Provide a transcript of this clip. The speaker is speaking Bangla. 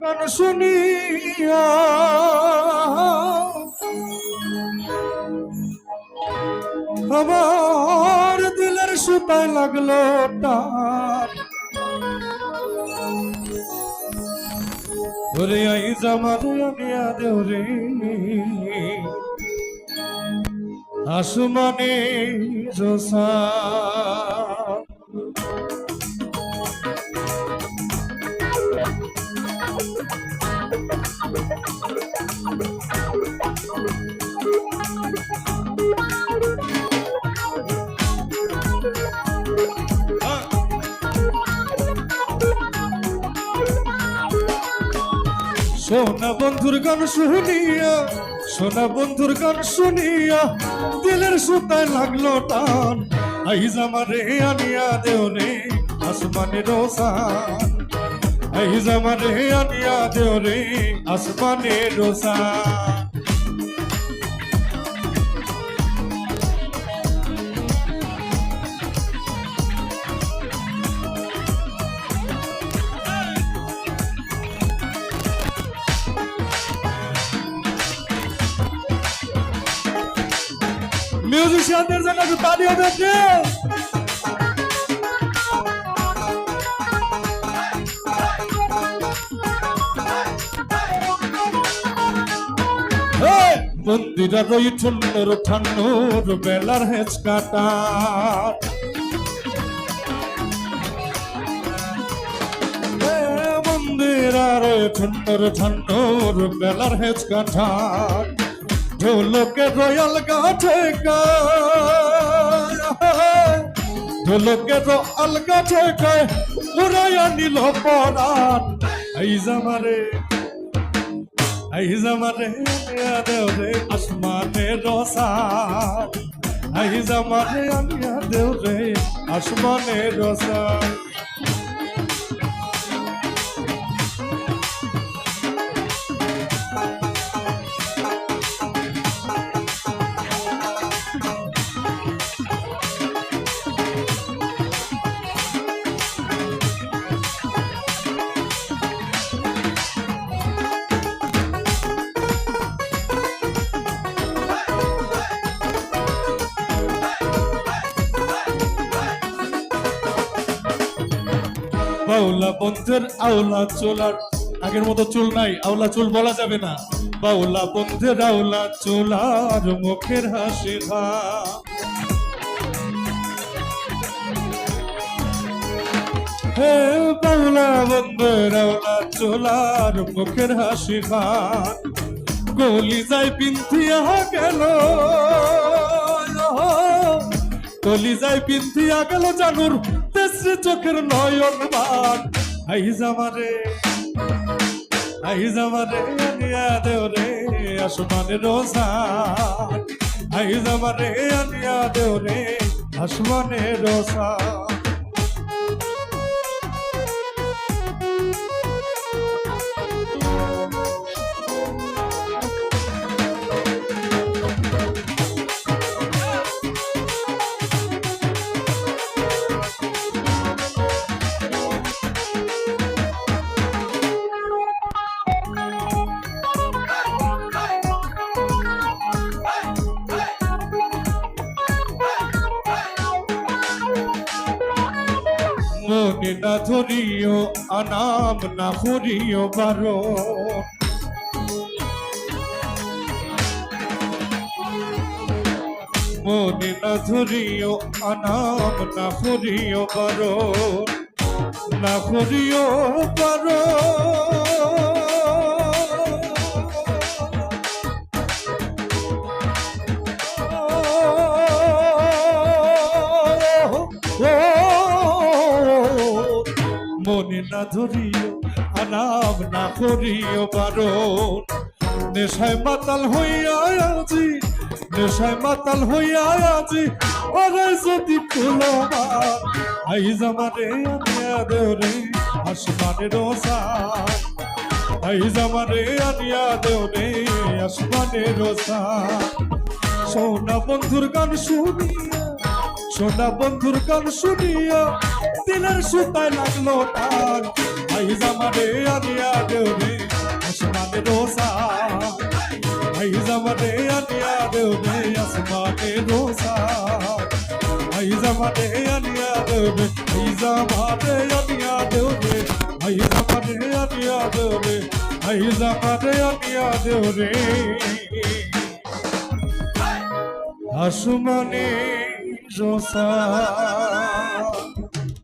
গান শুনিয়া। আমার দিলের সুতায় লাগল টান ওরে আই জামারে আনিয়া দেও আসমানে রসা সোনা বন্ধুর গান শুনিয়া, সোনা বন্ধুর গান শুনিয়া, দিলের সুতায় লাগল টান। আইজ আমারে আনিয়া দেও রে আসমানে রোসান আইজ আমারে আনিয়া দেও রে আসমানে মিউজিশিয়ানদের জন্য একটু তালি হবে মন্দিরা রই ঠুন্নর ঠান্নর বেলার হেঁচ কাটা মন্দিরা বেলার হেঁচ ঢোলকে রয়াল গাছে ঢোলকে তো আলগা ঠেকায় উড়াইয়া নিল পরাণ। এই জামারে এই জামারে দেও রে আসমানে রসান এই জামারে আনিয়া দেও রে আসমানে রসান বাউলা বন্ধের আওলা চোলার আগের মতো চুল নাই আওলা চুল বলা যাবে না। বাউলা বন্ধের আওলা চোলার মুখের হাসি ভা হে বাউলা বন্ধের আওলা চোলার মুখের হাসি খান গলি যাই পিন্থিয়া গেল কলিজায় পিন্থিয়া গেল জানুর তেসরে চোখের নয়ন মান আই জামারে আই জামারে আনিয়া দেও রে আসমানে রোসান আই জামারে আনিয়া দেও রে আসমানে রোসান মনে না ধরিও আনাম না করিও বারো। মনে না ধরিও আনাম না করিও বারো। না করিও বারো। মনে না ধরিও আনাম না করিও, বারণ। নেশায় মাতাল হইয়া আজি, নেশায় মাতাল হইয়া আজি ওরে যদি ফুলো আই জামারে আনিয়া দেও রে আসমানে রোসা আই জামারে আনিয়া দেও আসমানে রোসা সোনা বন্ধুর গান শুনিয়া সোনা বন্ধুর গান শুনিয়া দিলের সুতায় লাগল টান ভাই জামানে আনিয়া দেউনি আসমানে রোসা ভাই জামানে আনিয়া দেউনি আসমানে রোসা ভাই জামানে আনিয়া দেউনি ভাই জামানে আনিয়া দেউনি ভাই জামানে আনিয়া দেউনি ভাই জামানে আনিয়া দেউনি আসমানে রোসা